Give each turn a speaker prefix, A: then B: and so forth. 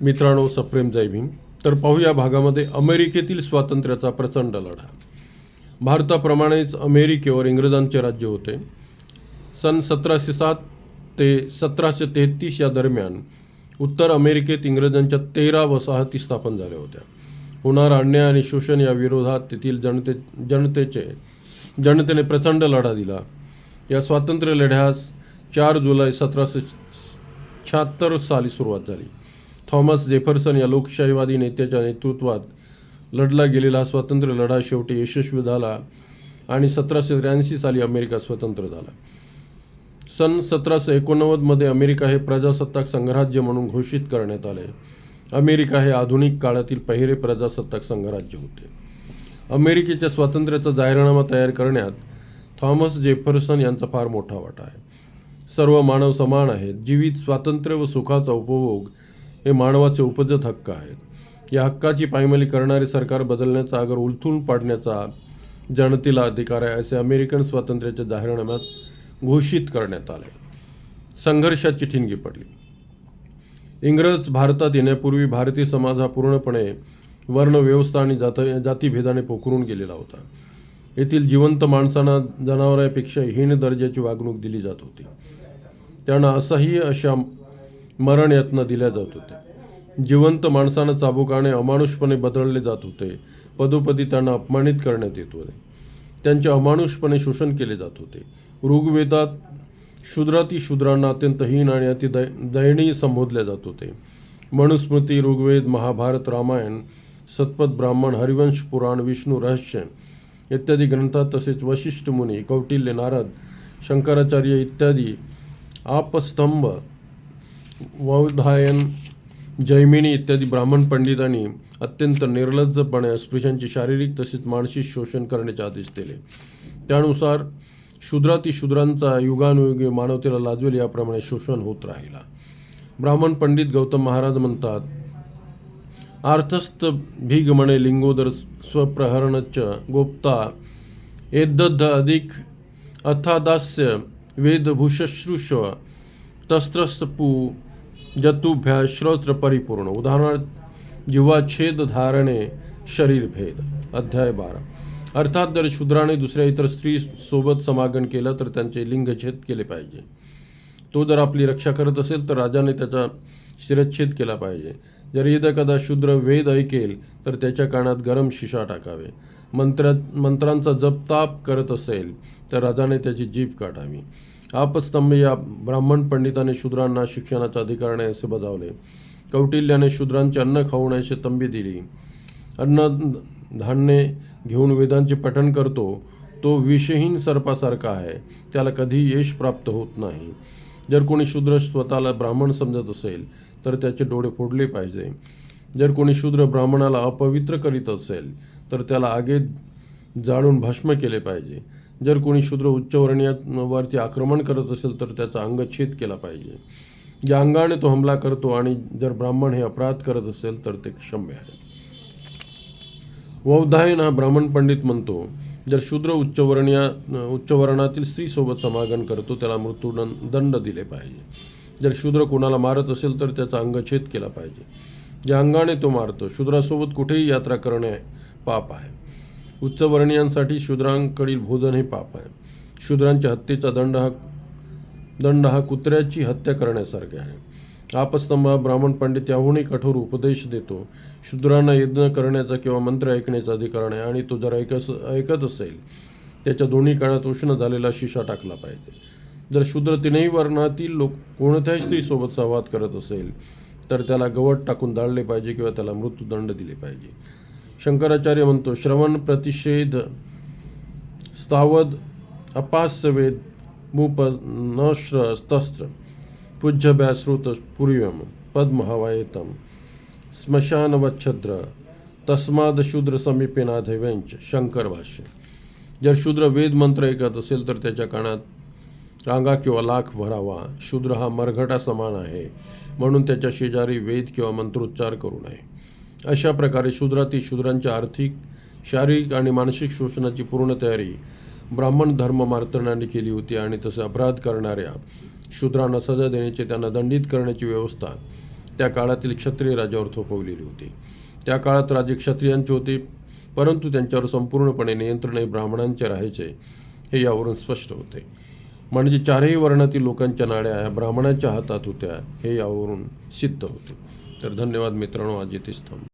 A: मित्रांनो सप्रेम जय भीम. तर पाहूया भागामध्ये अमेरिकेतील स्वातंत्र्याचा प्रचंड लढा. भारताप्रमाणेच अमेरिकेवर इंग्रजांचे राज्य होते. सन सतराशे सात ते सतराशे तेहतीस या दरम्यान उत्तर अमेरिकेत इंग्रजांच्या तेरा वसाहती स्थापन झाल्या होत्या. होणारा अन्याय आणि शोषण या विरोधात तेथील जनते जनतेचे जनतेने प्रचंड लढा दिला. या स्वातंत्र्य लढ्यास चार जुलै सतराशे शहात्तर साली सुरुवात झाली. थॉमस जेफरसन या लोकशाहीवादी नेत्याच्या नेतृत्वात लढला गेलेला हा स्वातंत्र्य लढा शेवटी यशस्वी झाला आणि सतराशे त्र्याऐंशी साली अमेरिका स्वतंत्र झाला. सन सतराशे एकोणनव्वदमध्ये अमेरिका हे प्रजासत्ताक संघराज्य म्हणून घोषित करण्यात आले. अमेरिका हे आधुनिक काळातील पहिले प्रजासत्ताक संघराज्य होते. अमेरिकेच्या स्वातंत्र्याचा जाहीरनामा तयार करण्यात थॉमस जेफरसन यांचा फार मोठा वाटा आहे. सर्व मानव समान आहेत. जीवित स्वातंत्र्य व सुखाचा उपभोग हे मानवाचे उपजत हक्क आहेत. या हक्काची पायमली करणारे सरकार बदलण्याचा अगर उलथून पाडण्याचा जनतेला अधिकार आहे असे अमेरिकन स्वातंत्र्याच्या जाहीरनाम्यात घोषित करण्यात आले. संघर्षाची ठिणगी पडली. इंग्रज भारतात येण्यापूर्वी भारतीय समाज हा पूर्णपणे वर्णव्यवस्था आणि जात जातीभेदाने पोखरून गेलेला होता. येथील जिवंत माणसांना जनावरांपेक्षा हीन दर्जाची वागणूक दिली जात होती. त्यांना असह्य अशा मरण यातना दिल्या जात होत्या जिवंत माणसांना चाबुकाने अमानुषपणे बदलले जात होते. पदोपदी त्यांना अपमानित करण्यात येत होते. त्यांचे अमानुषपणे शोषण केले जात होते. ऋग्वेदात शूद्राती शूद्रांना अत्यंत हीन आणि अति दय दयनीय संबोधले जात होते. मनुस्मृती ऋग्वेद महाभारत रामायण सतपथ ब्राह्मण हरिवंश पुराण विष्णू रहस्य इत्यादी ग्रंथात तसेच वशिष्ठ मुनी कौटिल्य नारद शंकराचार्य इत्यादी आपस्तंभ वौधायन जैमिनी इत्यादी ब्राह्मण पंडितांनी अत्यंत निर्लज्जपणे अस्पृश्यांचे शारीरिक तसेच मानसिक शोषण करण्याचे आदेश दिले. त्यानुसार शूद्राती शूद्रांचा युगानुयुगे मानवतेला लाजवेल याप्रमाणे शोषण होत राहिला. ब्राह्मण पंडित गौतम महाराज म्हणतात आर्थस्थ भीग म्हणे लिंगोदर स्वप्रहरणच गोप्ता एद्ध अधिक अथादास्य वेदभूषश्रुष तस्त्रस्तपू जतुभ्या श्रोत्र परिपूर्ण उदाहरणार्थ जिव्हा छेद धारणे शरीर भेद अध्याय बारा. अर्थात जर शूद्राने दुसऱ्या इतर स्त्री सोबत समागम केलं तर त्यांचे लिंगछेद केले पाहिजे. तो जर आपली रक्षा करत असेल तर राजाने त्याचा शिरच्छेद केला पाहिजे. जर यदा कदा शूद्र वेद ऐकेल तर त्याच्या कानात गरम शिशा टाकावे. मंत्र मंत्रांचा जपताप करत असेल तर राजाने त्याची जीभ काढावी. आपस्तंभ या ब्राह्मण पंडिताने शूद्रांना शिक्षणाचा अधिकार नाही असे बजावले. कौटिल्याने शूद्रांचे अन्न खाऊ नये अशी तंबी दिली. अन्न धान्य घेऊन वेदांचे पठण करतो तो विषहीन सर्पासारखा आहे. त्याला कधी यश प्राप्त होत नाही. जर कोणी शूद्र स्वतःला ब्राह्मण समजत असेल तर त्याचे डोळे फोडले पाहिजे. जर कोणी शूद्र ब्राह्मणाला अपवित्र करीत असेल तर त्याला आगीत जाळून भस्म केले पाहिजे. जर कोणी शूद्र उच्चवर्णीयावरती आक्रमण करत असेल तर त्याचा अंगच्छेद केला पाहिजे. ज्या अंगाने तो हमला करतो आणि जर ब्राह्मण हे अपराध करत असेल तर ते क्षम्य आहे. वौधायन हा ब्राह्मण पंडित म्हणतो जर शूद्र उच्चवर्णीय उच्चवर्णातील स्त्रीसोबत समागम करतो त्याला मृत्यूदंड दंड दिले पाहिजे. जर शूद्र कोणाला मारत असेल तर त्याचा अंगच्छेद केला पाहिजे. ज्या अंगाने तो मारतो शूद्रासोबत कुठेही यात्रा करणे पाप आहे. उच्चवर्णीयांसाठी शूद्रांकडील भोजन हे पाप आहे. शूद्रांच्या हत्येचा दंड हा दंड हा कुत्र्याची हत्या करण्यासारखे आहे. आपस्तंभ ब्राह्मण पंडित याहूनही कठोर उपदेश देतो. शूद्रांना यज्ञ करण्याचा किंवा मंत्र ऐकण्याचा अधिकार नाही आणि तो जर ऐकस ऐकत असेल त्याच्या दोन्ही कानात उष्ण झालेला शिशा टाकला पाहिजे. जर शूद्र तीनही वर्णातील लोक कोणत्याही स्त्रीसोबत संवाद करत असेल तर त्याला गवत टाकून दाळले पाहिजे किंवा त्याला मृत्यूदंड दिले पाहिजे. शंकराचार्य म्हणतो श्रवण प्रतिषेध स्थावद अपास्यवेद मूप नश्र स्तस्त्र पूज्यभ्या श्रुत पूर्वम पद्म हवायतम स्मशानवच्छद्र तस्माद शूद्र समीपे समीपेनाधैवंच शंकर भाष्य जर शूद्र वेद मंत्र ऐकत असेल तर त्याच्या कानात रांगा किंवा लाख भरावा. शूद्र हा मरघटा समान आहे म्हणून त्याच्या शेजारी वेद किंवा मंत्रोच्चार करू नये. अशा प्रकारे शूद्रातील शूद्रांच्या आर्थिक शारीरिक आणि मानसिक शोषणाची पूर्ण तयारी ब्राह्मण धर्म मार्तंडाने केली होती आणि तसे अपराध करणाऱ्या शूद्रांना सजा देण्याची त्यांना दंडित करण्याची व्यवस्था त्या काळातील क्षत्रिय राजावर थोपवलेली होती. त्या काळात राजे क्षत्रियांचे होते परंतु त्यांच्यावर संपूर्णपणे नियंत्रण हे ब्राह्मणांचे राहायचे हे यावरून स्पष्ट होते. म्हणजे चारही वर्णातील लोकांच्या नाड्या या ब्राह्मणाच्या हातात होत्या हे यावरून सिद्ध होते. तर धन्यवाद मित्रांनो आज इथेच थांबतो